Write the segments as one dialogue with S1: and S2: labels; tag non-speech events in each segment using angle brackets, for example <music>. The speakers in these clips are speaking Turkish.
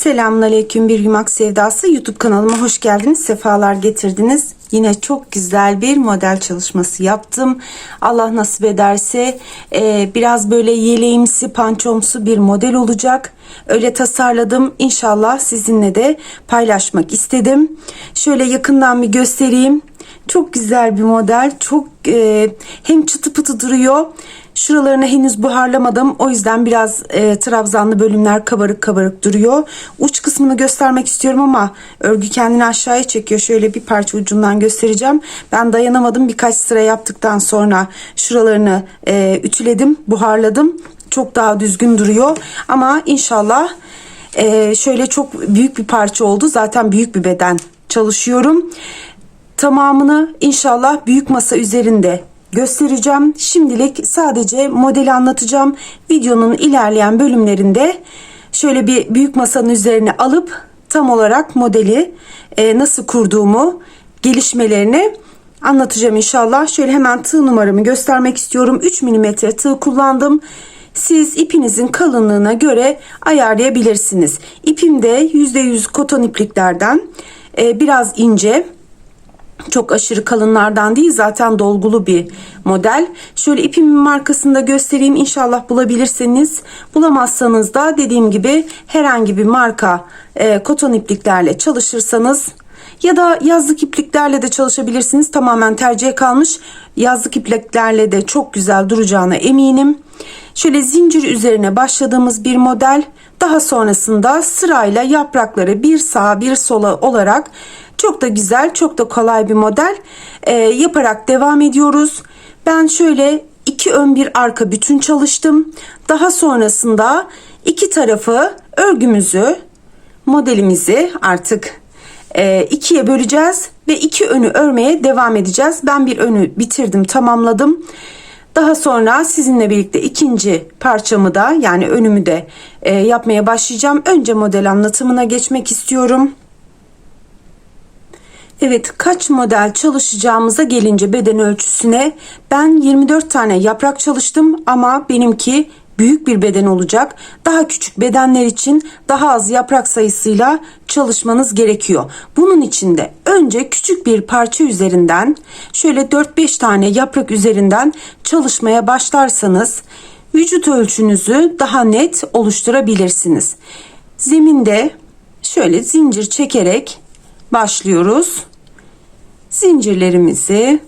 S1: Selamünaleyküm bir yumak sevdası YouTube kanalıma hoş geldiniz. Sefalar getirdiniz. Yine çok güzel bir model çalışması yaptım. Allah nasip ederse e, biraz böyle yeleğimsi, pançomsu bir model olacak. Öyle tasarladım. İnşallah sizinle de paylaşmak istedim. Şöyle yakından bir göstereyim. Çok güzel bir model. Çok e, hem çıtı pıtı duruyor. Şuralarını henüz buharlamadım. O yüzden biraz e, trabzanlı bölümler kabarık kabarık duruyor. Uç kısmını göstermek istiyorum ama örgü kendini aşağıya çekiyor. Şöyle bir parça ucundan göstereceğim. Ben dayanamadım. Birkaç sıra yaptıktan sonra şuralarını e, ütüledim, buharladım. Çok daha düzgün duruyor. Ama inşallah e, şöyle çok büyük bir parça oldu. Zaten büyük bir beden çalışıyorum. Tamamını inşallah büyük masa üzerinde göstereceğim. Şimdilik sadece modeli anlatacağım. Videonun ilerleyen bölümlerinde şöyle bir büyük masanın üzerine alıp tam olarak modeli e, nasıl kurduğumu, gelişmelerini anlatacağım inşallah. Şöyle hemen tığ numaramı göstermek istiyorum. 3 mm tığ kullandım. Siz ipinizin kalınlığına göre ayarlayabilirsiniz. İpim de %100 koton ipliklerden e, biraz ince çok aşırı kalınlardan değil zaten dolgulu bir model. Şöyle ipimin markasını da göstereyim inşallah bulabilirsiniz. Bulamazsanız da dediğim gibi herhangi bir marka e, koton ipliklerle çalışırsanız ya da yazlık ipliklerle de çalışabilirsiniz. Tamamen tercihe kalmış. Yazlık ipliklerle de çok güzel duracağına eminim. Şöyle zincir üzerine başladığımız bir model. Daha sonrasında sırayla yaprakları bir sağa bir sola olarak çok da güzel, çok da kolay bir model e, yaparak devam ediyoruz. Ben şöyle iki ön bir arka bütün çalıştım. Daha sonrasında iki tarafı örgümüzü, modelimizi artık e, ikiye böleceğiz ve iki önü örmeye devam edeceğiz. Ben bir önü bitirdim, tamamladım. Daha sonra sizinle birlikte ikinci parçamı da yani önümü de e, yapmaya başlayacağım. Önce model anlatımına geçmek istiyorum. Evet kaç model çalışacağımıza gelince beden ölçüsüne ben 24 tane yaprak çalıştım ama benimki büyük bir beden olacak. Daha küçük bedenler için daha az yaprak sayısıyla çalışmanız gerekiyor. Bunun için de önce küçük bir parça üzerinden şöyle 4-5 tane yaprak üzerinden çalışmaya başlarsanız vücut ölçünüzü daha net oluşturabilirsiniz. Zeminde şöyle zincir çekerek başlıyoruz zincirlerimizi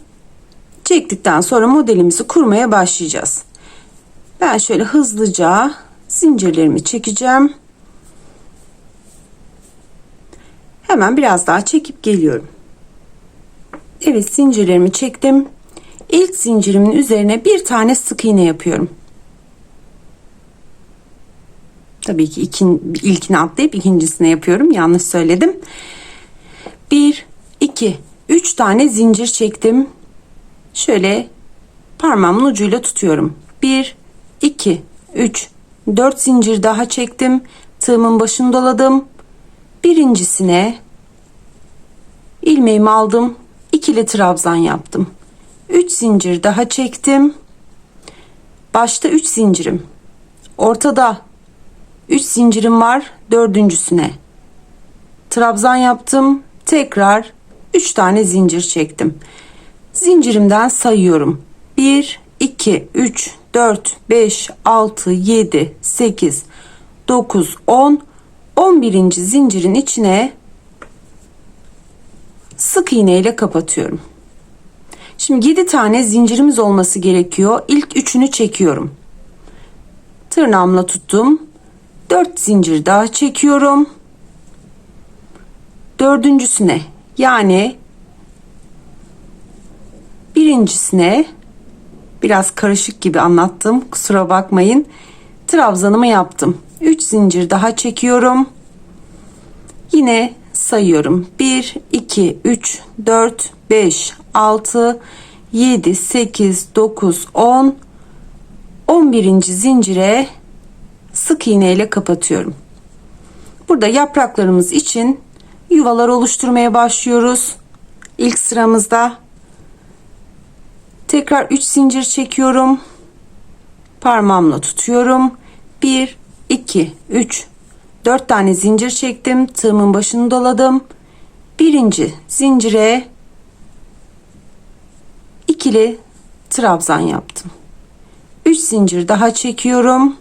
S1: çektikten sonra modelimizi kurmaya başlayacağız. Ben şöyle hızlıca zincirlerimi çekeceğim. Hemen biraz daha çekip geliyorum. Evet zincirlerimi çektim. İlk zincirimin üzerine bir tane sık iğne yapıyorum. Tabii ki ikin, ilkini atlayıp ikincisine yapıyorum. Yanlış söyledim. 1 2 3 tane zincir çektim. Şöyle parmağımın ucuyla tutuyorum. 1 2 3 4 zincir daha çektim. Tığımın başını doladım. Birincisine ilmeğimi aldım. ikili trabzan yaptım. 3 zincir daha çektim. Başta 3 zincirim. Ortada 3 zincirim var. Dördüncüsüne trabzan yaptım. Tekrar 3 tane zincir çektim. Zincirimden sayıyorum. 1 2 3 4 5 6 7 8 9 10 11. zincirin içine sık iğne ile kapatıyorum. Şimdi 7 tane zincirimiz olması gerekiyor. İlk üçünü çekiyorum. Tırnağımla tuttum. 4 zincir daha çekiyorum. Dördüncüsüne yani birincisine biraz karışık gibi anlattım. Kusura bakmayın. Trabzanımı yaptım. 3 zincir daha çekiyorum. Yine sayıyorum. 1 2 3 4 5 6 7 8 9 10 11. zincire sık iğne ile kapatıyorum. Burada yapraklarımız için yuvalar oluşturmaya başlıyoruz. İlk sıramızda tekrar 3 zincir çekiyorum. Parmağımla tutuyorum. 1 2 3 4 tane zincir çektim. Tığımın başını doladım. Birinci zincire ikili trabzan yaptım. 3 zincir daha çekiyorum.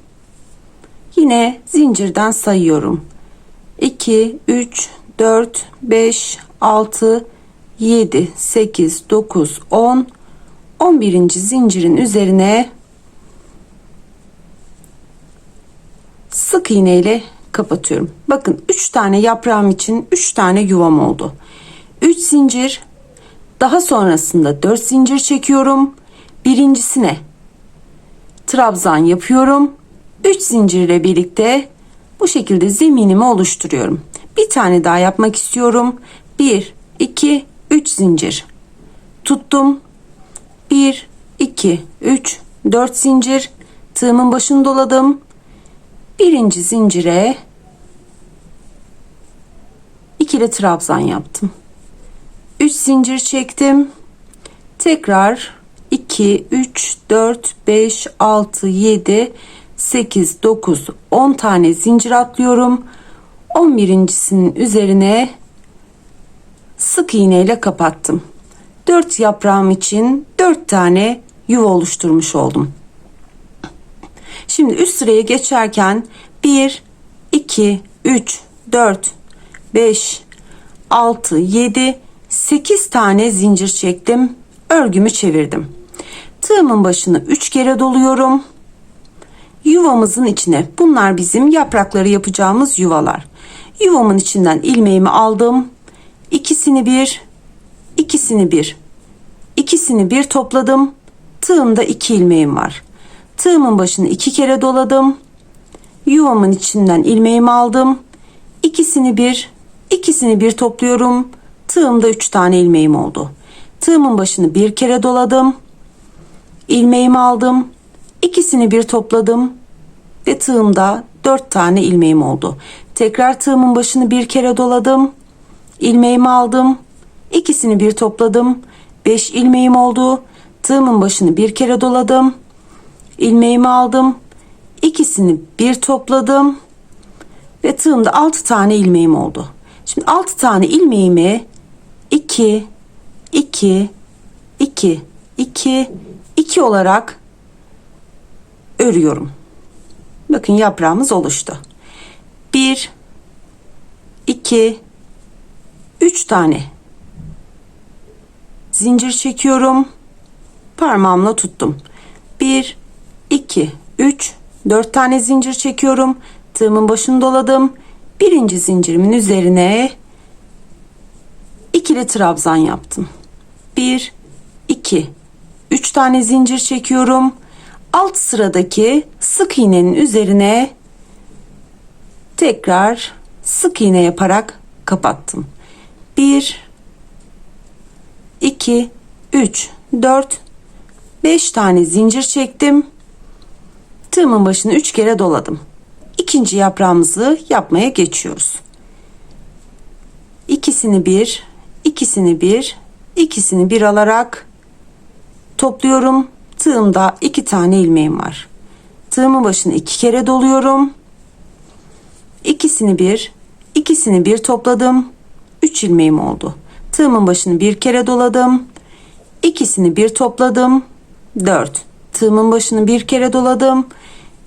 S1: Yine zincirden sayıyorum. 2 3 4 5 6 7 8 9 10 11. zincirin üzerine sık iğne ile kapatıyorum. Bakın 3 tane yaprağım için 3 tane yuvam oldu. 3 zincir daha sonrasında 4 zincir çekiyorum. Birincisine trabzan yapıyorum. 3 zincirle birlikte bu şekilde zeminimi oluşturuyorum. Bir tane daha yapmak istiyorum. 1 2 3 zincir. Tuttum. 1 2 3 4 zincir. Tığımın başını doladım. Birinci zincire ikili trabzan yaptım. 3 zincir çektim. Tekrar 2 3 4 5 6 7 8 9 10 tane zincir atlıyorum. 11.sinin üzerine sık iğne ile kapattım. 4 yaprağım için 4 tane yuva oluşturmuş oldum. Şimdi üst sıraya geçerken 1 2 3 4 5 6 7 8 tane zincir çektim. Örgümü çevirdim. Tığımın başını 3 kere doluyorum. Yuvamızın içine bunlar bizim yaprakları yapacağımız yuvalar. Yuvamın içinden ilmeğimi aldım. İkisini bir, ikisini bir, ikisini bir topladım. Tığımda iki ilmeğim var. Tığımın başını iki kere doladım. Yuvamın içinden ilmeğimi aldım. İkisini bir, ikisini bir topluyorum. Tığımda üç tane ilmeğim oldu. Tığımın başını bir kere doladım. İlmeğimi aldım. İkisini bir topladım. Ve tığımda dört tane ilmeğim oldu. Tekrar tığımın başını bir kere doladım. İlmeğimi aldım. İkisini bir topladım. Beş ilmeğim oldu. Tığımın başını bir kere doladım. İlmeğimi aldım. İkisini bir topladım. Ve tığımda altı tane ilmeğim oldu. Şimdi altı tane ilmeğimi 2 2 2 2 2 olarak örüyorum. Bakın yaprağımız oluştu. 1 2 3 tane zincir çekiyorum. Parmağımla tuttum. 1 2 3 4 tane zincir çekiyorum. Tığımın başını doladım. Birinci zincirimin üzerine ikili trabzan yaptım. 1 2 3 tane zincir çekiyorum. Alt sıradaki sık iğnenin üzerine tekrar sık iğne yaparak kapattım. 1 2 3 4 5 tane zincir çektim. Tığımın başını 3 kere doladım. İkinci yaprağımızı yapmaya geçiyoruz. İkisini bir, ikisini bir, ikisini bir alarak topluyorum. Tığımda iki tane ilmeğim var. Tığımın başını iki kere doluyorum. İkisini bir, ikisini bir topladım. Üç ilmeğim oldu. Tığımın başını bir kere doladım. İkisini bir topladım. Dört. Tığımın başını bir kere doladım.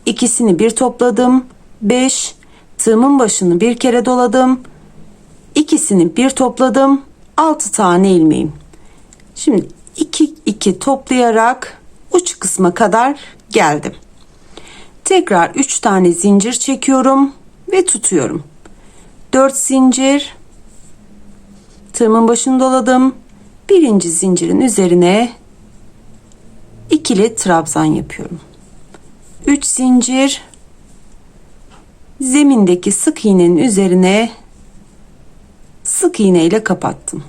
S1: İkisini bir topladım. Beş. Tığımın başını bir kere doladım. İkisini bir topladım. Altı tane ilmeğim. Şimdi iki iki toplayarak uç kısma kadar geldim. Tekrar üç tane zincir çekiyorum ve tutuyorum. Dört zincir. Tığımın başını doladım. Birinci zincirin üzerine ikili trabzan yapıyorum. 3 zincir zemindeki sık iğnenin üzerine sık iğne ile kapattım.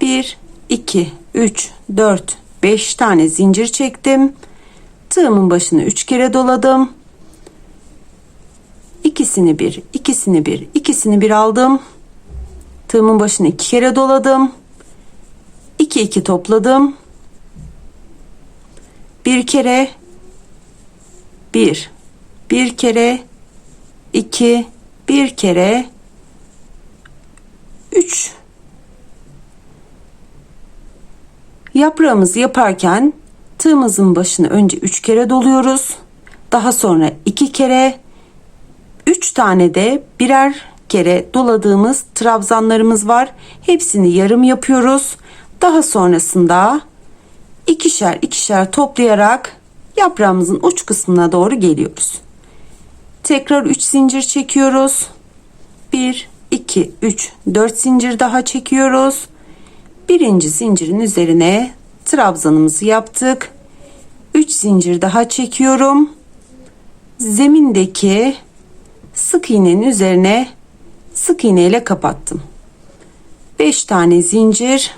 S1: 1 2 3 4 5 tane zincir çektim. Tığımın başını 3 kere doladım. İkisini bir, ikisini bir, ikisini bir aldım. Tığımın başını iki kere doladım. 2 2 topladım. Bir kere bir, bir kere iki, bir kere 3 Yaprağımızı yaparken tığımızın başını önce 3 kere doluyoruz. Daha sonra 2 kere 3 tane de birer kere doladığımız trabzanlarımız var. Hepsini yarım yapıyoruz. Daha sonrasında ikişer ikişer toplayarak yaprağımızın uç kısmına doğru geliyoruz. Tekrar 3 zincir çekiyoruz. 1 2 3 4 zincir daha çekiyoruz. Birinci zincirin üzerine trabzanımızı yaptık. 3 zincir daha çekiyorum. Zemindeki sık iğnenin üzerine sık iğne ile kapattım. 5 tane zincir.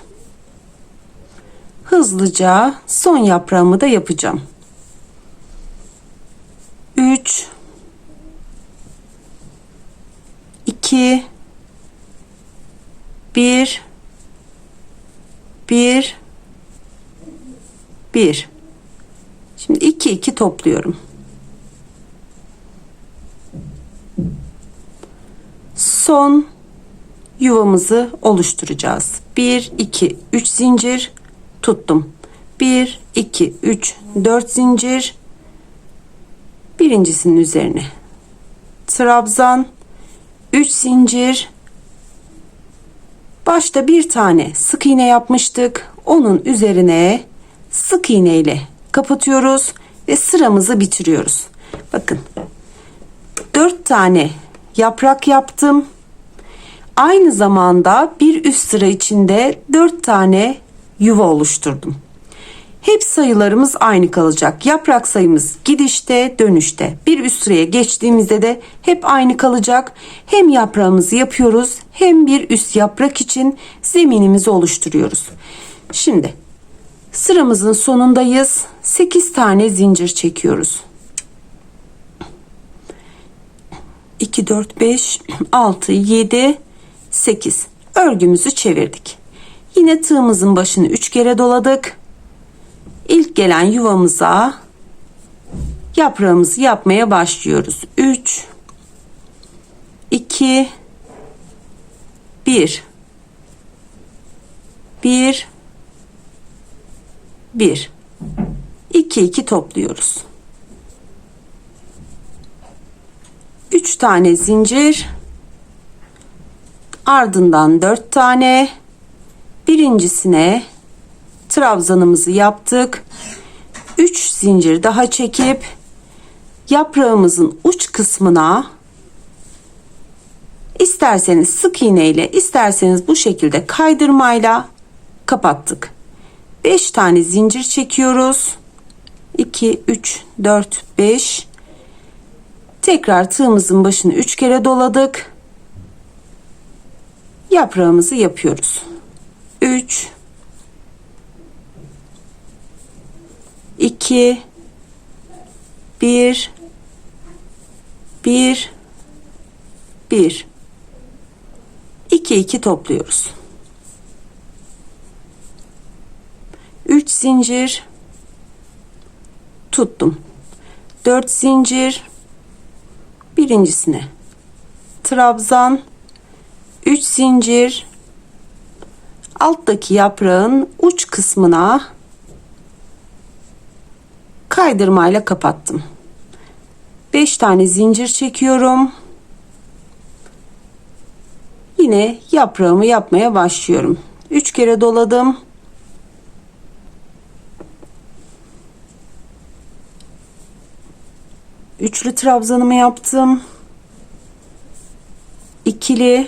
S1: Hızlıca son yaprağımı da yapacağım. 3 2 1 1 1 Şimdi 2 2 topluyorum. Son yuvamızı oluşturacağız. 1 2 3 zincir. Tuttum. 1 2 3 4 zincir. Birincisinin üzerine. Trabzan 3 zincir. Başta bir tane sık iğne yapmıştık. Onun üzerine sık iğne ile kapatıyoruz ve sıramızı bitiriyoruz. Bakın 4 tane yaprak yaptım aynı zamanda bir üst sıra içinde 4 tane yuva oluşturdum hep sayılarımız aynı kalacak. Yaprak sayımız gidişte, dönüşte. Bir üst sıraya geçtiğimizde de hep aynı kalacak. Hem yaprağımızı yapıyoruz hem bir üst yaprak için zeminimizi oluşturuyoruz. Şimdi sıramızın sonundayız. 8 tane zincir çekiyoruz. 2 4 5 6 7 8 örgümüzü çevirdik. Yine tığımızın başını 3 kere doladık ilk gelen yuvamıza yaprağımızı yapmaya başlıyoruz. 3 2 1 1 1 2 2 topluyoruz. 3 tane zincir ardından 4 tane birincisine trabzanımızı yaptık. 3 zincir daha çekip yaprağımızın uç kısmına isterseniz sık iğne ile isterseniz bu şekilde kaydırmayla kapattık. 5 tane zincir çekiyoruz. 2 3 4 5 Tekrar tığımızın başını 3 kere doladık. Yaprağımızı yapıyoruz. 3 2 1 1 1 2 2 topluyoruz. 3 zincir tuttum. 4 zincir birincisine trabzan 3 zincir alttaki yaprağın uç kısmına kaydırmayla kapattım. 5 tane zincir çekiyorum. Yine yaprağımı yapmaya başlıyorum. 3 kere doladım. Üçlü trabzanımı yaptım. İkili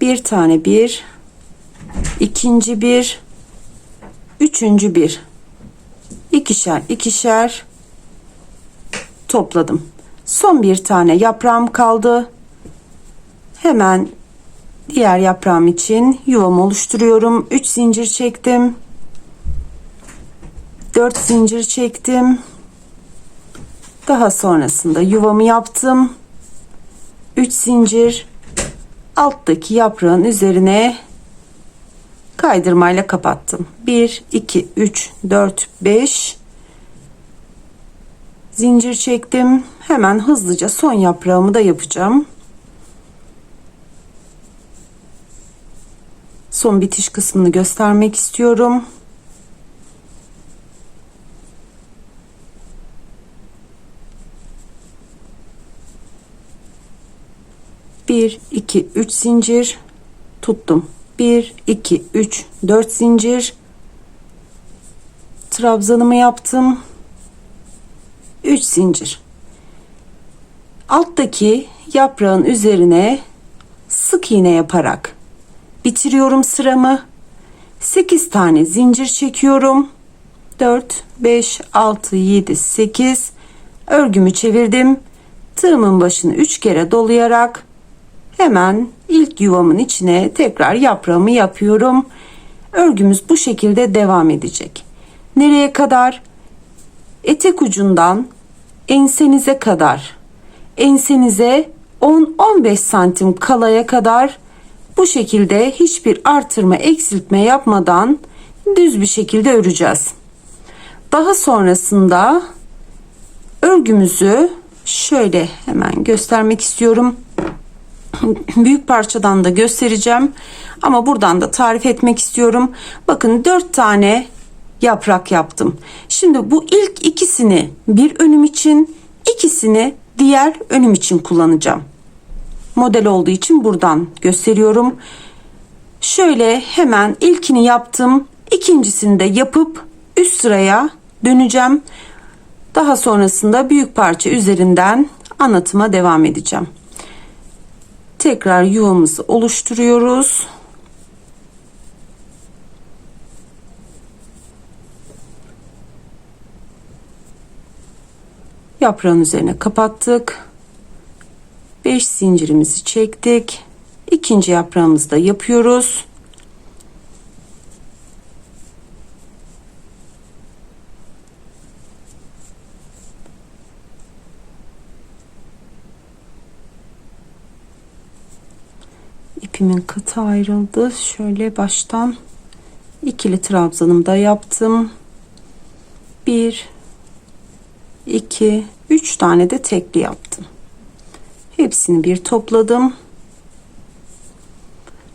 S1: bir tane bir ikinci bir üçüncü bir ikişer ikişer topladım. Son bir tane yaprağım kaldı. Hemen diğer yaprağım için yuvamı oluşturuyorum. 3 zincir çektim. 4 zincir çektim. Daha sonrasında yuvamı yaptım. 3 zincir alttaki yaprağın üzerine kaydırmayla kapattım. 1 2 3 4 5 zincir çektim. Hemen hızlıca son yaprağımı da yapacağım. Son bitiş kısmını göstermek istiyorum. Bir, iki, üç zincir tuttum. Bir, iki, üç, dört zincir. Trabzanımı yaptım. 3 zincir. Alttaki yaprağın üzerine sık iğne yaparak bitiriyorum sıramı. 8 tane zincir çekiyorum. 4 5 6 7 8 örgümü çevirdim. Tığımın başını 3 kere dolayarak hemen ilk yuvamın içine tekrar yaprağımı yapıyorum. Örgümüz bu şekilde devam edecek. Nereye kadar? Etek ucundan ensenize kadar ensenize 10-15 santim kalaya kadar bu şekilde hiçbir artırma eksiltme yapmadan düz bir şekilde öreceğiz. Daha sonrasında örgümüzü şöyle hemen göstermek istiyorum. <clears throat> Büyük parçadan da göstereceğim ama buradan da tarif etmek istiyorum. Bakın 4 tane yaprak yaptım. Şimdi bu ilk ikisini bir önüm için, ikisini diğer önüm için kullanacağım. Model olduğu için buradan gösteriyorum. Şöyle hemen ilkini yaptım. İkincisini de yapıp üst sıraya döneceğim. Daha sonrasında büyük parça üzerinden anlatıma devam edeceğim. Tekrar yuvamızı oluşturuyoruz. Yaprağın üzerine kapattık. 5 zincirimizi çektik. İkinci yaprağımızı da yapıyoruz. İpimin katı ayrıldı. Şöyle baştan ikili trabzanımı da yaptım. 1 2 3 tane de tekli yaptım. Hepsini bir topladım.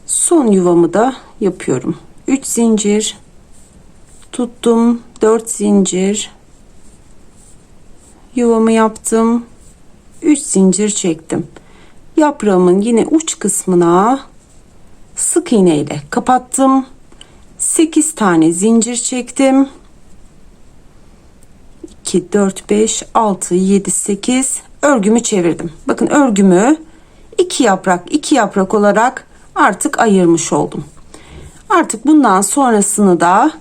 S1: Son yuvamı da yapıyorum. 3 zincir tuttum. 4 zincir yuvamı yaptım. 3 zincir çektim. Yaprağımın yine uç kısmına sık iğne ile kapattım. 8 tane zincir çektim. 2 4 5 6 7 8 örgümü çevirdim. Bakın örgümü iki yaprak iki yaprak olarak artık ayırmış oldum. Artık bundan sonrasını da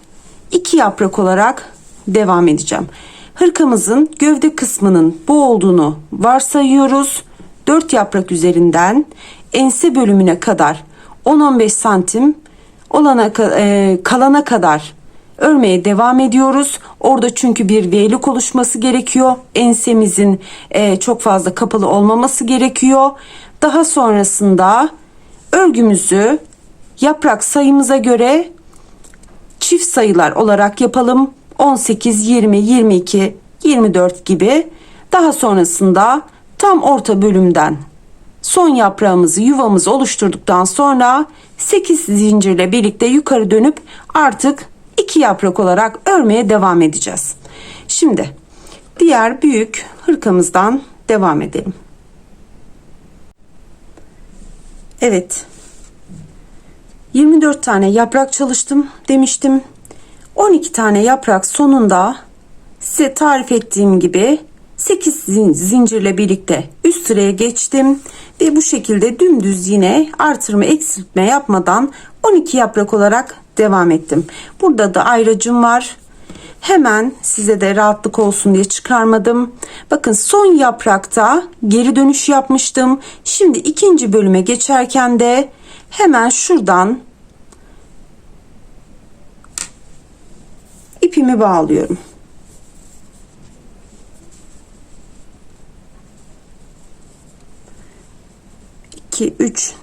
S1: iki yaprak olarak devam edeceğim. Hırkamızın gövde kısmının bu olduğunu varsayıyoruz. 4 yaprak üzerinden ense bölümüne kadar 10-15 santim olana e, kalana kadar örmeye devam ediyoruz. Orada çünkü bir V'lik oluşması gerekiyor. Ensemizin e, çok fazla kapalı olmaması gerekiyor. Daha sonrasında örgümüzü yaprak sayımıza göre çift sayılar olarak yapalım. 18, 20, 22, 24 gibi. Daha sonrasında tam orta bölümden son yaprağımızı yuvamızı oluşturduktan sonra 8 zincirle birlikte yukarı dönüp artık iki yaprak olarak örmeye devam edeceğiz. Şimdi diğer büyük hırkamızdan devam edelim. Evet. 24 tane yaprak çalıştım demiştim. 12 tane yaprak sonunda size tarif ettiğim gibi 8 zincirle birlikte üst sıraya geçtim ve bu şekilde dümdüz yine artırma eksiltme yapmadan 12 yaprak olarak devam ettim. Burada da ayracım var. Hemen size de rahatlık olsun diye çıkarmadım. Bakın son yaprakta geri dönüş yapmıştım. Şimdi ikinci bölüme geçerken de hemen şuradan ipimi bağlıyorum.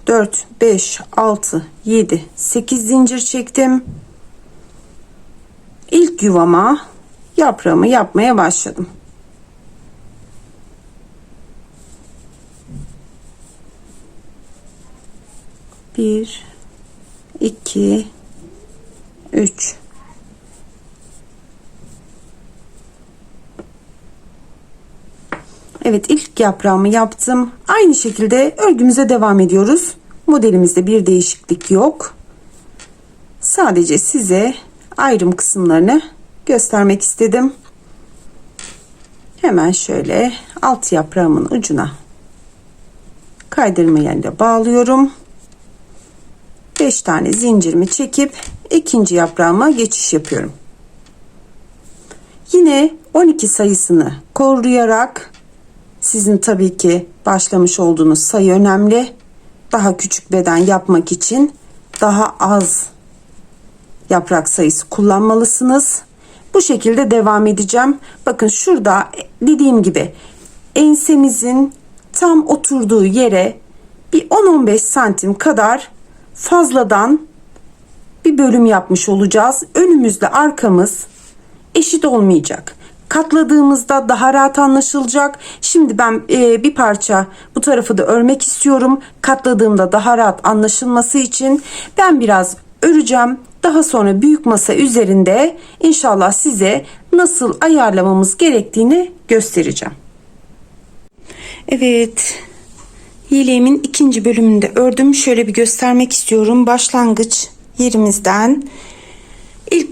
S1: 4 5 6 7 8 zincir çektim. İlk yuvama yaprağımı yapmaya başladım. Bir iki üç. Evet ilk yaprağımı yaptım. Aynı şekilde örgümüze devam ediyoruz. Modelimizde bir değişiklik yok. Sadece size ayrım kısımlarını göstermek istedim. Hemen şöyle alt yaprağımın ucuna kaydırma yerine bağlıyorum. 5 tane zincirimi çekip ikinci yaprağıma geçiş yapıyorum. Yine 12 sayısını koruyarak sizin tabii ki başlamış olduğunuz sayı önemli. Daha küçük beden yapmak için daha az yaprak sayısı kullanmalısınız. Bu şekilde devam edeceğim. Bakın şurada dediğim gibi ensemizin tam oturduğu yere bir 10-15 santim kadar fazladan bir bölüm yapmış olacağız. Önümüzde arkamız eşit olmayacak. Katladığımızda daha rahat anlaşılacak. Şimdi ben e, bir parça bu tarafı da örmek istiyorum. Katladığımda daha rahat anlaşılması için ben biraz öreceğim. Daha sonra büyük masa üzerinde inşallah size nasıl ayarlamamız gerektiğini göstereceğim. Evet. Yeleğimin ikinci bölümünde ördüm. Şöyle bir göstermek istiyorum. Başlangıç yerimizden ilk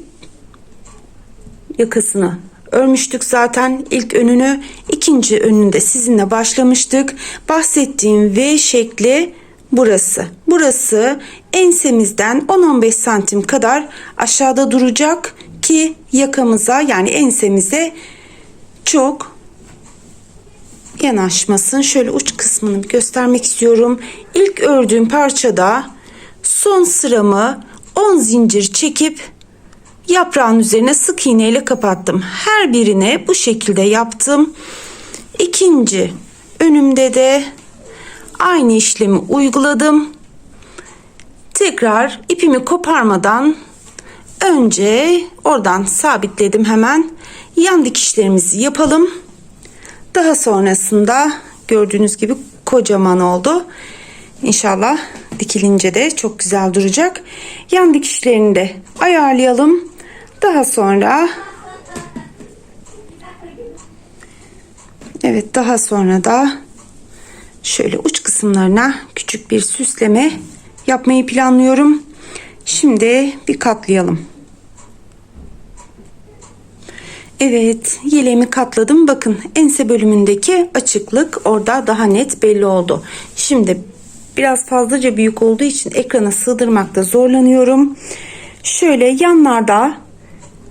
S1: yakasını örmüştük zaten ilk önünü. İkinci önünde sizinle başlamıştık. Bahsettiğim V şekli burası. Burası ensemizden 10-15 santim kadar aşağıda duracak ki yakamıza yani ensemize çok yanaşmasın. Şöyle uç kısmını göstermek istiyorum. İlk ördüğüm parçada son sıramı 10 zincir çekip yaprağın üzerine sık iğne ile kapattım. Her birine bu şekilde yaptım. İkinci önümde de aynı işlemi uyguladım. Tekrar ipimi koparmadan önce oradan sabitledim hemen. Yan dikişlerimizi yapalım. Daha sonrasında gördüğünüz gibi kocaman oldu. İnşallah dikilince de çok güzel duracak. Yan dikişlerini de ayarlayalım. Daha sonra Evet daha sonra da şöyle uç kısımlarına küçük bir süsleme yapmayı planlıyorum. Şimdi bir katlayalım. Evet yeleğimi katladım. Bakın ense bölümündeki açıklık orada daha net belli oldu. Şimdi biraz fazlaca büyük olduğu için ekrana sığdırmakta zorlanıyorum. Şöyle yanlarda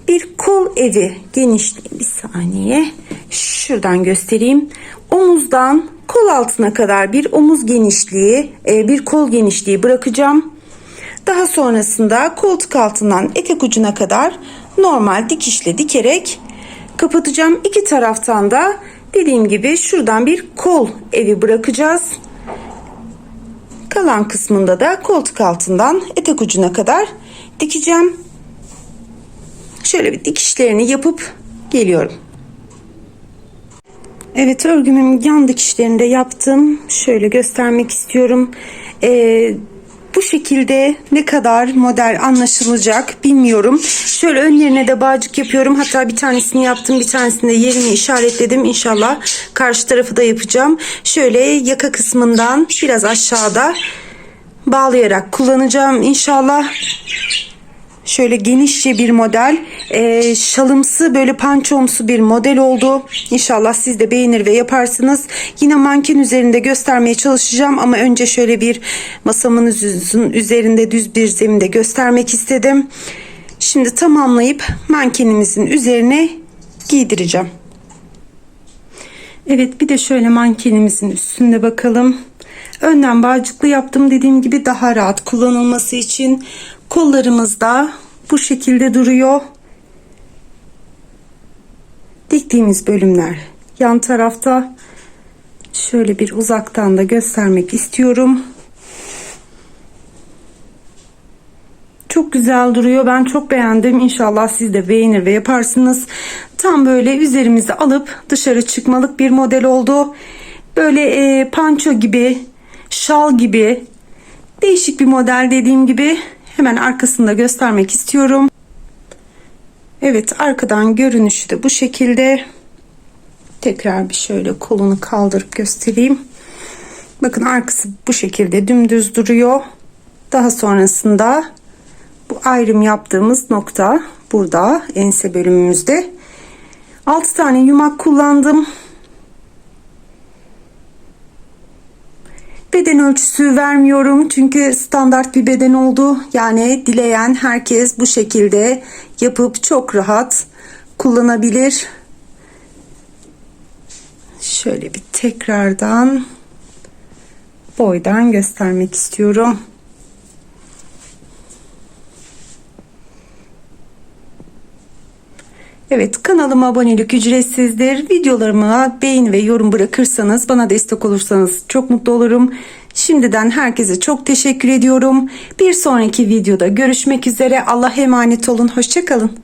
S1: bir kol evi genişliği bir saniye. Şuradan göstereyim. Omuzdan kol altına kadar bir omuz genişliği e, bir kol genişliği bırakacağım. Daha sonrasında koltuk altından etek ucuna kadar normal dikişle dikerek kapatacağım. İki taraftan da dediğim gibi şuradan bir kol evi bırakacağız. Kalan kısmında da koltuk altından etek ucuna kadar dikeceğim şöyle bir dikişlerini yapıp geliyorum. Evet örgümün yan dikişlerini de yaptım. Şöyle göstermek istiyorum. Ee, bu şekilde ne kadar model anlaşılacak bilmiyorum. Şöyle önlerine de bağcık yapıyorum. Hatta bir tanesini yaptım. Bir tanesini de yerini işaretledim. İnşallah karşı tarafı da yapacağım. Şöyle yaka kısmından biraz aşağıda bağlayarak kullanacağım inşallah. Şöyle genişçe bir model. Ee, şalımsı böyle pançomsu bir model oldu. İnşallah siz de beğenir ve yaparsınız. Yine manken üzerinde göstermeye çalışacağım. Ama önce şöyle bir masamın üzerinde düz bir zeminde göstermek istedim. Şimdi tamamlayıp mankenimizin üzerine giydireceğim. Evet bir de şöyle mankenimizin üstünde bakalım. Önden bağcıklı yaptım dediğim gibi daha rahat kullanılması için kollarımız da bu şekilde duruyor. Diktiğimiz bölümler yan tarafta. Şöyle bir uzaktan da göstermek istiyorum. Çok güzel duruyor. Ben çok beğendim. İnşallah siz de beğenir ve yaparsınız. Tam böyle üzerimize alıp dışarı çıkmalık bir model oldu. Böyle e, panço gibi, şal gibi Değişik bir model dediğim gibi hemen arkasında göstermek istiyorum. Evet arkadan görünüşü de bu şekilde. Tekrar bir şöyle kolunu kaldırıp göstereyim. Bakın arkası bu şekilde dümdüz duruyor. Daha sonrasında bu ayrım yaptığımız nokta burada ense bölümümüzde. 6 tane yumak kullandım. Beden ölçüsü vermiyorum çünkü standart bir beden oldu. Yani dileyen herkes bu şekilde yapıp çok rahat kullanabilir. Şöyle bir tekrardan boydan göstermek istiyorum. Evet kanalıma abonelik ücretsizdir. Videolarıma beğeni ve yorum bırakırsanız bana destek olursanız çok mutlu olurum. Şimdiden herkese çok teşekkür ediyorum. Bir sonraki videoda görüşmek üzere. Allah'a emanet olun. Hoşçakalın.